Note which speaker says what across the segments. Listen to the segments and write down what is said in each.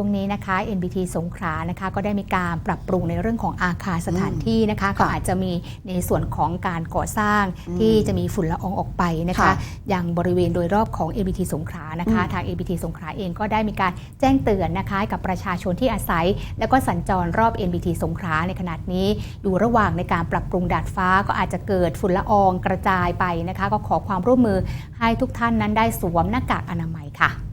Speaker 1: ช่วงนี้นะคะ NBT สงขลานะคะก็ได้มีการปรับปรุงในเรื่องของอาคารสถานที่นะคะก็อาจจะมีในส่วนของการก่อสร้าง
Speaker 2: อืม
Speaker 1: ที่จะมีฝุ่นละอองออกไปนะคะ
Speaker 2: ค่ะ
Speaker 1: อย่างบริเวณโดยรอบของ NBT สงขลานะคะ
Speaker 2: อืม
Speaker 1: ทาง NBT สงขลาเองก็ได้มีการแจ้งเตือนนะคะให้กับประชาชนที่อาศัย แล้วก็สัญจรรอบ NBT สงขลาในขณะนี้ อยู่ระหว่างในการปรับปรุงดาดฟ้าก็อาจจะเกิดฝุ่นละอองกระจายไปนะคะ ก็ขอความร่วมมือให้ทุกท่านนั้นได้สวมหน้ากากอนามัยค่ะ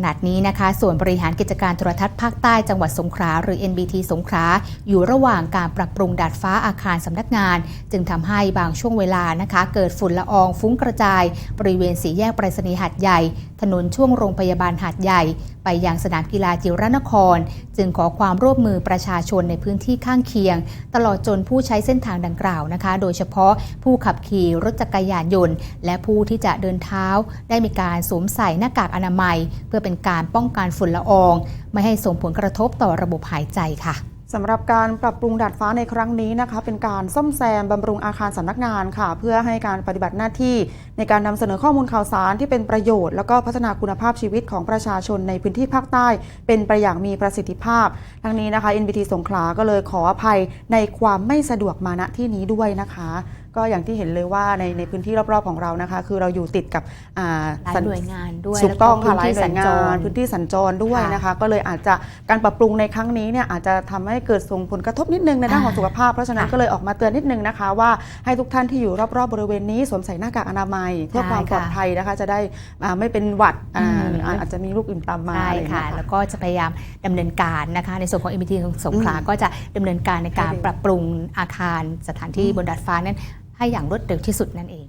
Speaker 1: ขณะนี้นะคะส่วนบริหารกิจการโทรทัศน์ภาคใต้จังหวัดสงขลาหรือ NBT สงขลาอยู่ระหว่างการปรับปรุงดาดฟ้าอาคารสำนักงาน จึงทำให้บางช่วงเวลานะคะ เกิดฝุ่นละอองฟุ้งกระจาย บริเวณสีแยกไปรษณีย์หาดใหญ่ ถนนช่วงโรงพยาบาลหาดใหญ่ ไปยังสนามกีฬาจิรนคร จึงขอความร่วมมือประชาชนในพื้นที่ข้างเคียง ตลอดจนผู้ใช้เส้นทางดังกล่าวนะคะ โดยเฉพาะผู้ขับขี่รถจักรยานยนต์ และผู้ที่จะเดินเท้า ได้มีการสวมใส่หน้ากากอนามัย เพื่อเป็นการป้องกันฝุ่นละออง ไม่ให้ส่งผลกระทบต่อระบบหายใจค่ะ
Speaker 2: สำหรับการปรับปรุงดาดฟ้าในครั้งนี้นะคะ เป็นการซ่อมแซมบำรุงอาคารสำนักงานค่ะ เพื่อให้การปฏิบัติหน้าที่ ในการนำเสนอข้อมูลข่าวสารที่เป็นประโยชน์ แล้วก็พัฒนาคุณภาพชีวิตของประชาชนในพื้นที่ภาคใต้ เป็นไปอย่างมีประสิทธิภาพ ทั้งนี้นะคะ NBT สงขลาก็เลยขออภัยในความไม่สะดวกมาณที่นี้ด้วยนะคะ ก็อย่างที่เห็นเลยว่าในในพื้นที่รอบๆของเรานะคะ คือเราอยู่ติดกับอ่า
Speaker 1: หลาย
Speaker 2: สัญ
Speaker 1: หน่วยงานด้วย
Speaker 2: ถูกต้องค่ะห
Speaker 1: แล้
Speaker 2: ลายวหน่
Speaker 1: ก็
Speaker 2: วยงานพื้นที่สัญจรด้วย
Speaker 1: ค่ะ
Speaker 2: นะคะ ก็เลยอาจจะการปรับปรุงในครั้งนี้เนี่ยอาจจะทำให้เกิดส่งผลกระทบนิดนึงในด้านของสุขภาพ เพราะฉะนั้น
Speaker 1: ค่ะ
Speaker 2: ก็เลยออกมาเตือนนิดนึงนะคะว่าให้ทุกท่านที่อยู่รอบๆบริเวณนี้สวมใส่หน้ากากอนามัย เพื่อ
Speaker 1: ใช่
Speaker 2: ความปลอด
Speaker 1: ค่ะ
Speaker 2: ภัยนะคะจะได้อ่าไม่เป็นหวัดอ่า
Speaker 1: อืม
Speaker 2: หรืออาจจะมีลูกอื่นตามมา
Speaker 1: ใช่
Speaker 2: อะไรอย่าง
Speaker 1: ค่ะ
Speaker 2: เงี้ย
Speaker 1: แล้วก็จะพยายามดำเนินการนะคะ ในส่วนของ MBT ของสงขลา
Speaker 2: อืม
Speaker 1: ก็จะดำเนินการในการ
Speaker 2: ให้เร็ว
Speaker 1: ปรับปรุงอาคารสถานที่
Speaker 2: อืม
Speaker 1: บนดาดฟ้านั้น ให้อย่างรวดเร็วที่สุดนั่นเอง